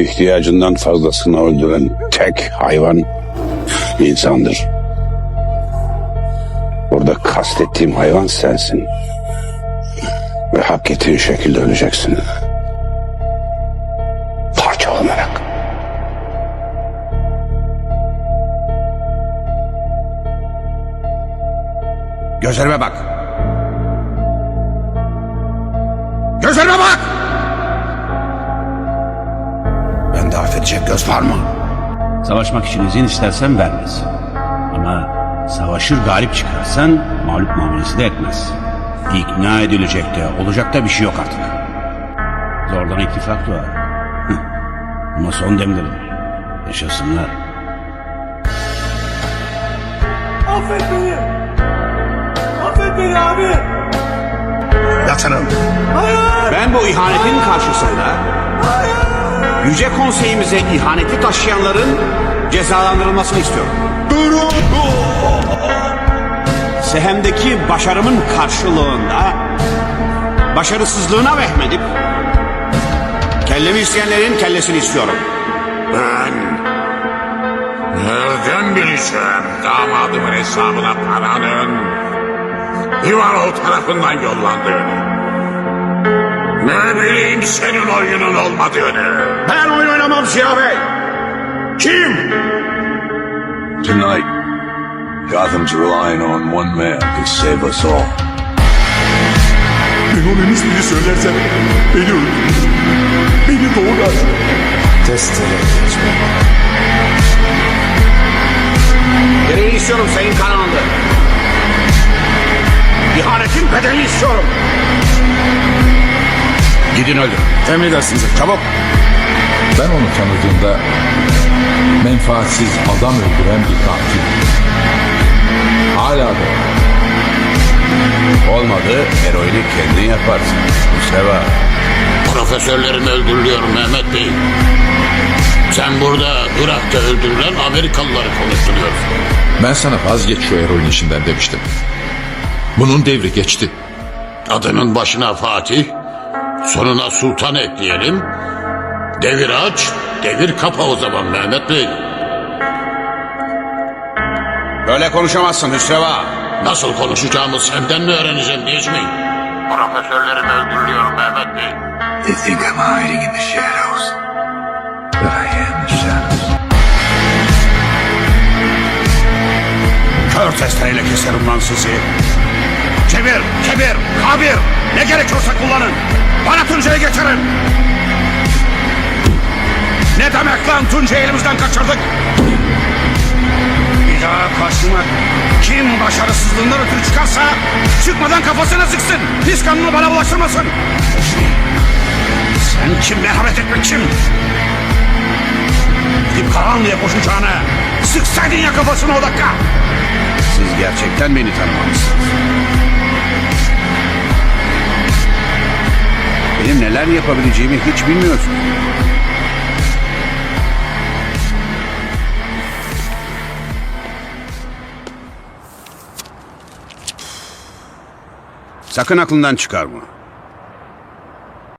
ihtiyacından fazlasını öldüren tek hayvan insandır. Burada kastettiğim hayvan sensin. Ve hak ettiğin şekilde öleceksin. Parçalanarak. Gözlerime bak. Gözlerime bak! Affedecek göz var mı? Savaşmak için izin istersen vermez. Ama savaşır galip çıkarsan mağlup muamelesi de etmez. İkna edilecek de olacak da bir şey yok artık. Zordan ittifak doğar. Ama son demdir. Yaşasınlar. Affet beni. Affet beni abi. Yatırın. Hayır. Ben bu ihanetin karşısında Yüce Konseyimize ihaneti taşıyanların cezalandırılmasını istiyorum. Sehem'deki başarımın karşılığında başarısızlığına vehmedip kellemi isteyenlerin kellesini istiyorum. Ben nereden bileceğim damadımın hesabına paranın Ivanov tarafından yollandığını? Ne bileyim senin oyunun olmadığını? Ben oyun oynamam Ziya Bey. Kim? Tonight, Gotham's relying on one man to save us all. Ben ona ismini söylersem beni öldürür. Beni doğrar. Gereğini istiyorum Sayın Karahanlı. İhanetin bedelini istiyorum. Gidin öldürün. Emredersiniz çabuk. Ben onu tanıdığımda menfaatsiz adam öldüren bir katil. Hala da Olmadı eroini kendin yaparsın. Mustafa. Profesörlerim öldürülüyor Mehmet Bey. Sen burada Irak'ta öldürülen Amerikalıları konuşturuyorsun. ben sana vazgeç şu eroin işinden demiştim. Bunun devri geçti. Adının başına Fatih, sonuna Sultan ekleyelim. Devir aç, devir kapa o zaman Mehmet Bey. Böyle konuşamazsın Hüsreva. Nasıl konuşacağımı senden mi öğreneceğim Necmi? Profesörlerim öldürülüyor Mehmet Bey. They think I'm hiding in the shadows. But I am the shadows. Kör testereyle keserim lan sizi. Çevir, kebir, kabir. Ne gerekiyorsa kullanın. Bana Tuncay'ı getirin. Ne demek lan Tuncay'ı elimizden kaçırdık? Bir daha karşıma kim başarısızlığından ötürü çıkarsa çıkmadan kafasına sıksın. Pis kanını bana bulaştırmasın. Sen kim merhamet etmek kim? Gidip karanlığa koşacağına sıksaydın ya kafasına o dakika. Siz gerçekten beni tanımamışsınız. Benim neler yapabileceğimi hiç bilmiyorsunuz. Sakın aklından çıkarma.